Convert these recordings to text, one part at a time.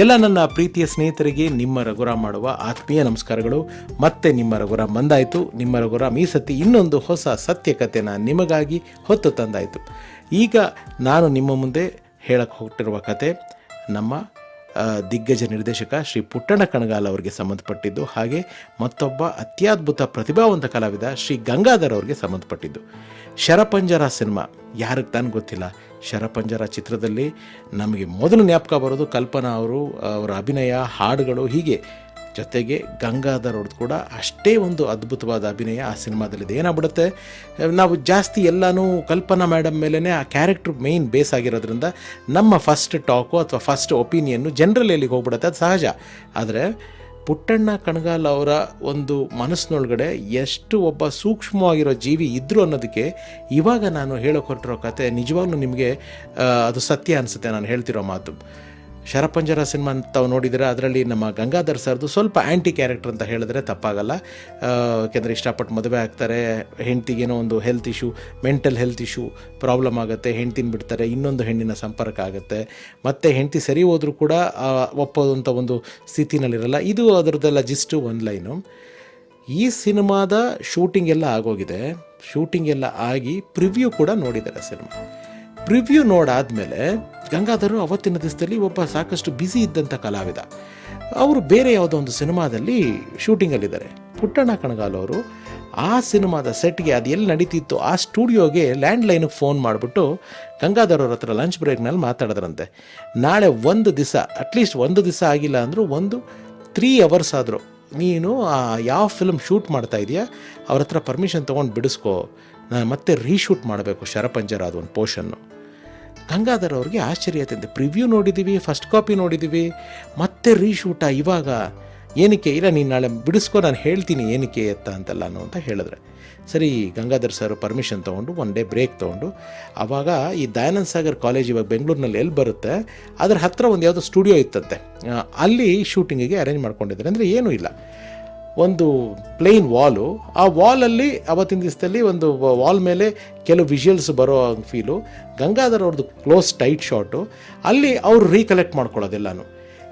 ಎಲ್ಲ ನನ್ನ ಪ್ರೀತಿಯ ಸ್ನೇಹಿತರಿಗೆ ನಿಮ್ಮ ರಘುರ ಮಾಡುವ ಆತ್ಮೀಯ ನಮಸ್ಕಾರಗಳು. ಮತ್ತೆ ನಿಮ್ಮ ರಘುರಾಮ್ ಬಂದಾಯಿತು. ನಿಮ್ಮ ರಘುರಾಮ್ ಈ ಸತಿ ಇನ್ನೊಂದು ಹೊಸ ಸತ್ಯ ಕಥೆನ ನಿಮಗಾಗಿ ಹೊತ್ತು ತಂದಾಯಿತು. ಈಗ ನಾನು ನಿಮ್ಮ ಮುಂದೆ ಹೇಳಕ್ಕೆ ಹೊರಟಿರುವ ಕತೆ ನಮ್ಮ ದಿಗ್ಗಜ ನಿರ್ದೇಶಕ ಶ್ರೀ ಪುಟ್ಟಣ ಕಣಗಾಲ್ ಅವರಿಗೆ ಸಂಬಂಧಪಟ್ಟಿದ್ದು, ಹಾಗೆ ಮತ್ತೊಬ್ಬ ಅತ್ಯದ್ಭುತ ಪ್ರತಿಭಾವಂತ ಕಲಾವಿದ ಶ್ರೀ ಗಂಗಾಧರ್ ಅವರಿಗೆ ಸಂಬಂಧಪಟ್ಟಿದ್ದು. ಶರಪಂಜರ ಸಿನಿಮಾ, ಯಾರಿಗೆ ತಾನು ಗೊತ್ತಿಲ್ಲ? ಶರಪಂಜರ ಚಿತ್ರದಲ್ಲಿ ನಮಗೆ ಮೊದಲು ಜ್ಞಾಪಕ ಬರೋದು ಕಲ್ಪನಾ ಅವರು, ಅವರ ಅಭಿನಯ, ಹಾಡುಗಳು, ಹೀಗೆ. ಜೊತೆಗೆ ಗಂಗಾಧರ್ ಅವ್ರದ್ದು ಕೂಡ ಅಷ್ಟೇ ಒಂದು ಅದ್ಭುತವಾದ ಅಭಿನಯ ಆ ಸಿನಿಮಾದಲ್ಲಿದೆ. ಏನಾಗ್ಬಿಡುತ್ತೆ? ನಾವು ಜಾಸ್ತಿ ಎಲ್ಲನೂ ಕಲ್ಪನಾ ಮೇಡಮ್ ಮೇಲೇ ಆ ಕ್ಯಾರೆಕ್ಟ್ರ್ ಮೇಯ್ನ್ ಬೇಸ್ ಆಗಿರೋದ್ರಿಂದ ನಮ್ಮ ಫಸ್ಟ್ ಟಾಕು ಅಥವಾ ಫಸ್ಟ್ ಒಪಿನಿಯನ್ನು ಜನರಲ್ ಎಲ್ಲಿಗೆ ಹೋಗ್ಬಿಡುತ್ತೆ ಅದು ಸಹಜ. ಆದರೆ ಪುಟ್ಟಣ್ಣ ಕಣಗಾಲ್ ಅವರ ಒಂದು ಮನಸ್ಸಿನೊಳಗಡೆ ಎಷ್ಟು ಒಬ್ಬ ಸೂಕ್ಷ್ಮವಾಗಿರೋ ಜೀವಿ ಇದ್ದರು ಅನ್ನೋದಕ್ಕೆ ಇವಾಗ ನಾನು ಹೇಳೋಕೆ ಹೊರಟಿರೋ ಕತೆ ನಿಜವಾಗ್ಲೂ ನಿಮಗೆ ಅದು ಸತ್ಯ ಅನಿಸುತ್ತೆ ನಾನು ಹೇಳ್ತಿರೋ ಮಾತು. ಶರಪಂಜರ ಸಿನಿಮಾ ತಾವು ನೋಡಿದರೆ ಅದರಲ್ಲಿ ನಮ್ಮ ಗಂಗಾಧರ್ ಸರ್ದು ಸ್ವಲ್ಪ ಆ್ಯಂಟಿ ಕ್ಯಾರೆಕ್ಟರ್ ಅಂತ ಹೇಳಿದ್ರೆ ತಪ್ಪಾಗಲ್ಲ. ಯಾಕೆಂದರೆ ಇಷ್ಟಪಟ್ಟು ಮದುವೆ ಆಗ್ತಾರೆ ಹೆಂಡ್ತಿಗೇನೋ ಒಂದು health issue mental health issue problem ಆಗುತ್ತೆ, ಹೆಂಡ್ತಿನ ಬಿಡ್ತಾರೆ, ಇನ್ನೊಂದು ಹೆಣ್ಣಿನ ಸಂಪರ್ಕ ಆಗುತ್ತೆ. ಮತ್ತು ಹೆಂಡ್ತಿ ಸರಿ ಹೋದರೂ ಕೂಡ ಒಪ್ಪೋದಂಥ ಒಂದು ಸ್ಥಿತಿನಲ್ಲಿರಲ್ಲ. ಇದು ಅದರದ್ದೆಲ್ಲ ಜಿಸ್ಟು ಒಂದು ಲೈನು. ಈ ಸಿನಿಮಾದ ಶೂಟಿಂಗ್ ಎಲ್ಲ ಆಗೋಗಿದೆ. ಶೂಟಿಂಗ್ ಎಲ್ಲ ಆಗಿ ಪ್ರಿವ್ಯೂ ಕೂಡ ನೋಡಿದ್ದಾರೆ ಸಿನಿಮಾ. ಪ್ರಿವ್ಯೂ ನೋಡಾದಮೇಲೆ ಗಂಗಾಧರು ಅವತ್ತಿನ ದಿವಸದಲ್ಲಿ ಒಬ್ಬ ಸಾಕಷ್ಟು ಬ್ಯುಸಿ ಇದ್ದಂಥ ಕಲಾವಿದ. ಅವರು ಬೇರೆ ಯಾವುದೋ ಒಂದು ಸಿನಿಮಾದಲ್ಲಿ ಶೂಟಿಂಗಲ್ಲಿದ್ದಾರೆ ಪುಟ್ಟಣ್ಣ ಕಣಗಾಲ್ ಅವರು ಆ ಸಿನಿಮಾದ ಸೆಟ್ಗೆ ಅದು ಎಲ್ಲಿ ನಡೀತಿತ್ತು, ಆ ಸ್ಟುಡಿಯೋಗೆ ಲ್ಯಾಂಡ್ಲೈನಿಗೆ ಫೋನ್ ಮಾಡಿಬಿಟ್ಟು ಗಂಗಾಧರ್ ಅವ್ರ ಹತ್ರ ಲಂಚ್ ಬ್ರೇಕ್ನಲ್ಲಿ ಮಾತಾಡಿದ್ರಂತೆ. ನಾಳೆ ಒಂದು ದಿವಸ ಅಟ್ಲೀಸ್ಟ್ ಒಂದು ದಿವಸ ಆಗಿಲ್ಲ ಅಂದರೂ ಒಂದು ತ್ರೀ ಅವರ್ಸ್ ಆದರೂ ನೀನು ಆ ಯಾವ ಫಿಲ್ಮ್ ಶೂಟ್ ಮಾಡ್ತಾ ಇದೆಯಾ, ಅವ್ರ ಹತ್ರ ಪರ್ಮಿಷನ್ ತೊಗೊಂಡು ಬಿಡಿಸ್ಕೋ ನಾನು ಮತ್ತೆ ರೀಶೂಟ್ ಮಾಡಬೇಕು, ಶರಪಂಜರ ಅದು ಒಂದು ಪೋರ್ಷನ್ನು ಗಂಗಾಧರ್ ಅವ್ರಿಗೆ ಆಶ್ಚರ್ಯ ತಂದೆ. ಪ್ರಿವ್ಯೂ ನೋಡಿದ್ದೀವಿ ಫಸ್ಟ್ ಕಾಪಿ ನೋಡಿದ್ದೀವಿ ಮತ್ತೆ ರೀಶೂಟ ಇವಾಗ ಏನಕ್ಕೆ? ಇಲ್ಲ, ನೀನು ನಾಳೆ ಬಿಡಿಸ್ಕೊ, ನಾನು ಹೇಳ್ತೀನಿ ಏನಕ್ಕೆ ಎತ್ತ ಅಂತೆಲ್ಲಾನು ಅಂತ ಹೇಳಿದ್ರೆ. ಸರಿ, ಗಂಗಾಧರ್ ಸರ್ ಪರ್ಮಿಷನ್ ತೊಗೊಂಡು ಒನ್ ಡೇ ಬ್ರೇಕ್ ತೊಗೊಂಡು ಆವಾಗ ಈ ದಯಾನಂದ ಸಾಗರ್ ಕಾಲೇಜ್ ಇವಾಗ ಬೆಂಗಳೂರಿನಲ್ಲಿ ಎಲ್ಲಿ ಬರುತ್ತೆ? ಅದ್ರ ಹತ್ತಿರ ಒಂದು ಯಾವುದೋ ಸ್ಟುಡಿಯೋ ಇತ್ತಂತೆ ಅಲ್ಲಿ ಶೂಟಿಂಗಿಗೆ ಅರೇಂಜ್ ಮಾಡ್ಕೊಂಡಿದ್ದಾರೆ. ಅಂದರೆ ಏನೂ ಇಲ್ಲ. ಒಂದು ಪ್ಲೇನ್ ವಾಲು ಆ ವಾಲಲ್ಲಿ ಅವತ್ತಿನ ದಿವಸದಲ್ಲಿ ಒಂದು ವಾಲ್ ಮೇಲೆ ಕೆಲವು ವಿಜುವಲ್ಸ್ ಬರೋ ಫೀಲು ಗಂಗಾಧರ್ ಅವ್ರದ್ದು ಕ್ಲೋಸ್ ಟೈಟ್ ಶಾಟು ಅಲ್ಲಿ ಅವರು ರೀಕಲೆಕ್ಟ್ ಮಾಡ್ಕೊಳ್ಳೋದೆಲ್ಲನೂ.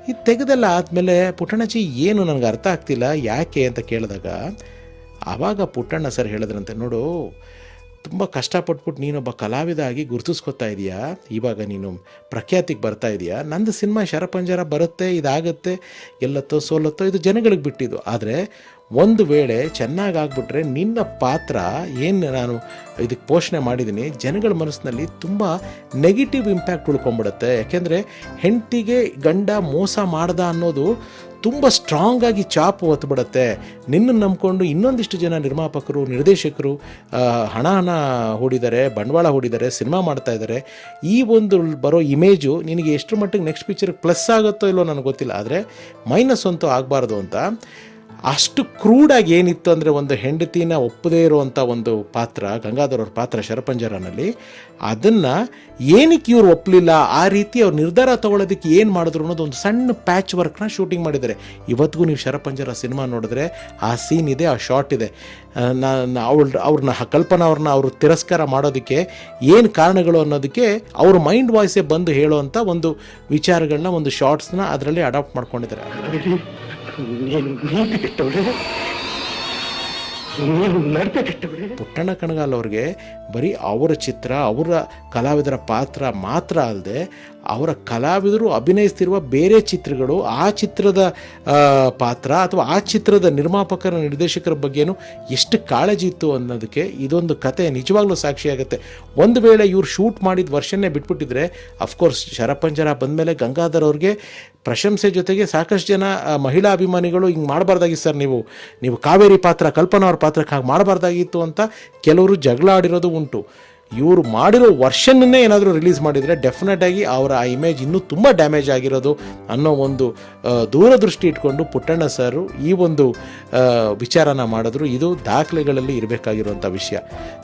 ಇದು ತೆಗೆದೆಲ್ಲ ಆದಮೇಲೆ ಪುಟ್ಟಣ್ಣಜಿ ಏನು ನನಗೆ ಅರ್ಥ ಆಗ್ತಿಲ್ಲ, ಯಾಕೆ ಅಂತ ಕೇಳಿದಾಗ, ಆವಾಗ ಪುಟ್ಟಣ್ಣ ಸರ್ ಹೇಳಿದ್ರಂತೆ, ನೋಡು ತುಂಬ ಕಷ್ಟಪಟ್ಬಿಟ್ಟು ನೀನೊಬ್ಬ ಕಲಾವಿದ ಆಗಿ ಗುರುತಿಸ್ಕೊತಾ ಇದೆಯಾ? ಇವಾಗ ನೀನು ಪ್ರಖ್ಯಾತಿಗೆ ಬರ್ತಾ ಇದೆಯಾ? ನಂದು ಸಿನಿಮಾ ಶರಪಂಜರ ಬರುತ್ತೆ, ಇದಾಗುತ್ತೆ, ಎಲ್ಲತ್ತೋ ಸೋಲತ್ತೋ ಇದು ಜನಗಳಿಗೆ ಬಿಟ್ಟಿದ್ದು. ಆದರೆ ಒಂದು ವೇಳೆ ಚೆನ್ನಾಗಿ ಆಗ್ಬಿಟ್ರೆ ನಿನ್ನ ಪಾತ್ರ ಏನು ನಾನು ಇದಕ್ಕೆ ಪೋಷಣೆ ಮಾಡಿದ್ದೀನಿ ಜನಗಳ ಮನಸ್ಸಿನಲ್ಲಿ ತುಂಬ ನೆಗೆಟಿವ್ ಇಂಪ್ಯಾಕ್ಟ್ ಉಳ್ಕೊಂಬಿಡುತ್ತೆ ಯಾಕೆಂದರೆ ಹೆಂಡತಿಗೆ ಗಂಡ ಮೋಸ ಮಾಡ್ದ ಅನ್ನೋದು ತುಂಬ ಸ್ಟ್ರಾಂಗಾಗಿ ಚಾಪು ಹೊತ್ಬಿಡುತ್ತೆ ನಿನ್ನನ್ನು ನಂಬಿಕೊಂಡು ಇನ್ನೊಂದಿಷ್ಟು ಜನ ನಿರ್ಮಾಪಕರು, ನಿರ್ದೇಶಕರು ಹಣ ಹಣ ಹೂಡಿದ್ದಾರೆ, ಬಂಡವಾಳ ಹೂಡಿದ್ದಾರೆ, ಸಿನಿಮಾ ಮಾಡ್ತಾ ಇದ್ದಾರೆ. ಈ ಒಂದು ಬರೋ ಇಮೇಜು ನಿನಗೆ ಎಷ್ಟು ಮಟ್ಟಿಗೆ ನೆಕ್ಸ್ಟ್ ಪಿಕ್ಚರ್ಗೆ ಪ್ಲಸ್ ಆಗುತ್ತೋ ಇಲ್ಲೋ ನನಗೆ ಗೊತ್ತಿಲ್ಲ. ಆದರೆ ಮೈನಸ್ ಅಂತೂ ಆಗಬಾರ್ದು ಅಂತ. ಅಷ್ಟು ಕ್ರೂಡಾಗಿ ಏನಿತ್ತು ಅಂದರೆ ಒಂದು ಹೆಂಡತಿನ ಒಪ್ಪದೇ ಇರುವಂಥ ಒಂದು ಪಾತ್ರ, ಗಂಗಾಧರ್ ಅವ್ರ ಪಾತ್ರ ಶರಪಂಜರನಲ್ಲಿ, ಅದನ್ನು ಏನಕ್ಕೆ ಇವ್ರು ಒಪ್ಪಲಿಲ್ಲ ಆ ರೀತಿ ಅವ್ರು ನಿರ್ಧಾರ ತೊಗೊಳೋದಕ್ಕೆ ಏನು ಮಾಡಿದ್ರು ಅನ್ನೋದು ಒಂದು ಸಣ್ಣ ಪ್ಯಾಚ್ ವರ್ಕ್ನ ಶೂಟಿಂಗ್ ಮಾಡಿದ್ದಾರೆ. ಇವತ್ತಿಗೂ ನೀವು ಶರಪಂಜರ ಸಿನಿಮಾ ನೋಡಿದ್ರೆ ಆ ಸೀನ್ ಇದೆ, ಆ ಶಾಟ್ ಇದೆ. ನಾನು ಅವಳ ಅವ್ರನ್ನ ಕಲ್ಪನಾ ಅವ್ರನ್ನ ಅವರು ತಿರಸ್ಕಾರ ಮಾಡೋದಕ್ಕೆ ಏನು ಕಾರಣಗಳು ಅನ್ನೋದಕ್ಕೆ ಅವ್ರ ಮೈಂಡ್ ವಾಯ್ಸೇ ಬಂದು ಹೇಳುವಂಥ ಒಂದು ವಿಚಾರಗಳನ್ನ ಒಂದು ಶಾರ್ಟ್ಸ್ನ ಅದರಲ್ಲಿ ಅಡಾಪ್ಟ್ ಮಾಡ್ಕೊಂಡಿದ್ದಾರೆ. ね、ねえってどれ？ಪುಟ್ಟಣ್ಣ ಕಣಗಾಲ್ ಅವ್ರಿಗೆ ಬರೀ ಅವರ ಚಿತ್ರ, ಅವರ ಕಲಾವಿದರ ಪಾತ್ರ ಮಾತ್ರ ಅಲ್ಲದೆ ಅವರ ಕಲಾವಿದರು ಅಭಿನಯಿಸ್ತಿರುವ ಬೇರೆ ಚಿತ್ರಗಳು ಆ ಚಿತ್ರದ ಪಾತ್ರ ಅಥವಾ ಆ ಚಿತ್ರದ ನಿರ್ಮಾಪಕರ ನಿರ್ದೇಶಕರ ಬಗ್ಗೆನೂ ಎಷ್ಟು ಕಾಳಜಿ ಇತ್ತು ಅನ್ನೋದಕ್ಕೆ ಇದೊಂದು ಕತೆ ನಿಜವಾಗ್ಲೂ ಸಾಕ್ಷಿಯಾಗುತ್ತೆ ಒಂದು ವೇಳೆ ಇವ್ರು ಶೂಟ್ ಮಾಡಿದ ವರ್ಷನ್ನೇ ಬಿಟ್ಬಿಟ್ಟಿದ್ರೆ ಅಫ್ಕೋರ್ಸ್ ಶರಪಂಜರ ಬಂದಮೇಲೆ ಗಂಗಾಧರ್ ಅವ್ರಿಗೆ ಪ್ರಶಂಸೆ ಜೊತೆಗೆ ಸಾಕಷ್ಟು ಜನ ಮಹಿಳಾ ಅಭಿಮಾನಿಗಳು ಹಿಂಗೆ ಮಾಡಬಾರ್ದಾಗಿ ಸರ್ ನೀವು. ನೀವು ಕಾವೇರಿ ಪಾತ್ರ ಕಲ್ಪನಾ ಅವ್ರ ಪಾತ್ರಕ್ಕೆ ಹಾಗೆ ಮಾಡಬಾರ್ದಾಗಿತ್ತು ಅಂತ ಕೆಲವರು ಜಗಳ ಆಡಿರೋದು ಉಂಟು. ಇವರು ಮಾಡಿರೋ ವರ್ಷನ್ನೇ ಏನಾದರೂ ರಿಲೀಸ್ ಮಾಡಿದರೆ ಡೆಫಿನೆಟ್ ಆಗಿ ಅವರ ಆ ಇಮೇಜ್ ಇನ್ನೂ ತುಂಬ ಡ್ಯಾಮೇಜ್ ಆಗಿರೋದು ಅನ್ನೋ ಒಂದು ದೂರದೃಷ್ಟಿ ಇಟ್ಕೊಂಡು ಪುಟ್ಟಣ್ಣ ಸರು ಈ ಒಂದು ವಿಚಾರನ ಮಾಡಿದ್ರು. ಇದು ದಾಖಲೆಗಳಲ್ಲಿ ಇರಬೇಕಾಗಿರುವಂಥ ವಿಷಯ.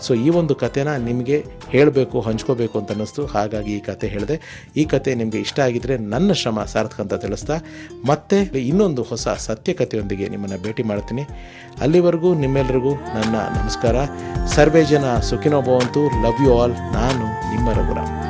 ಸೊ ಈ ಒಂದು ಕಥೆನ ನಿಮಗೆ ಹೇಳಬೇಕು, ಹಂಚ್ಕೋಬೇಕು ಅಂತ ಅನ್ನಿಸ್ತು. ಹಾಗಾಗಿ ಈ ಕತೆ ಹೇಳಿದೆ. ಈ ಕತೆ ನಿಮಗೆ ಇಷ್ಟ ಆಗಿದ್ದರೆ ನನ್ನ ಶ್ರಮ ಸಾರ್ಥಕ ಅಂತ ತಿಳಿಸ್ತಾ. ಮತ್ತೆ ಇನ್ನೊಂದು ಹೊಸ ಸತ್ಯ ಕಥೆಯೊಂದಿಗೆ ನಿಮ್ಮನ್ನು ಭೇಟಿ ಮಾಡ್ತೀನಿ. ಅಲ್ಲಿವರೆಗೂ ನಿಮ್ಮೆಲ್ಲರಿಗೂ ನನ್ನ ನಮಸ್ಕಾರ. ಸರ್ವೇ ಜನ ಸುಖಿನೋ ಭವಂತು ಲವ್ ಯು ಆಲ್ ನಾನು ನಿಮ್ಮ ರಘುರಾಮ್.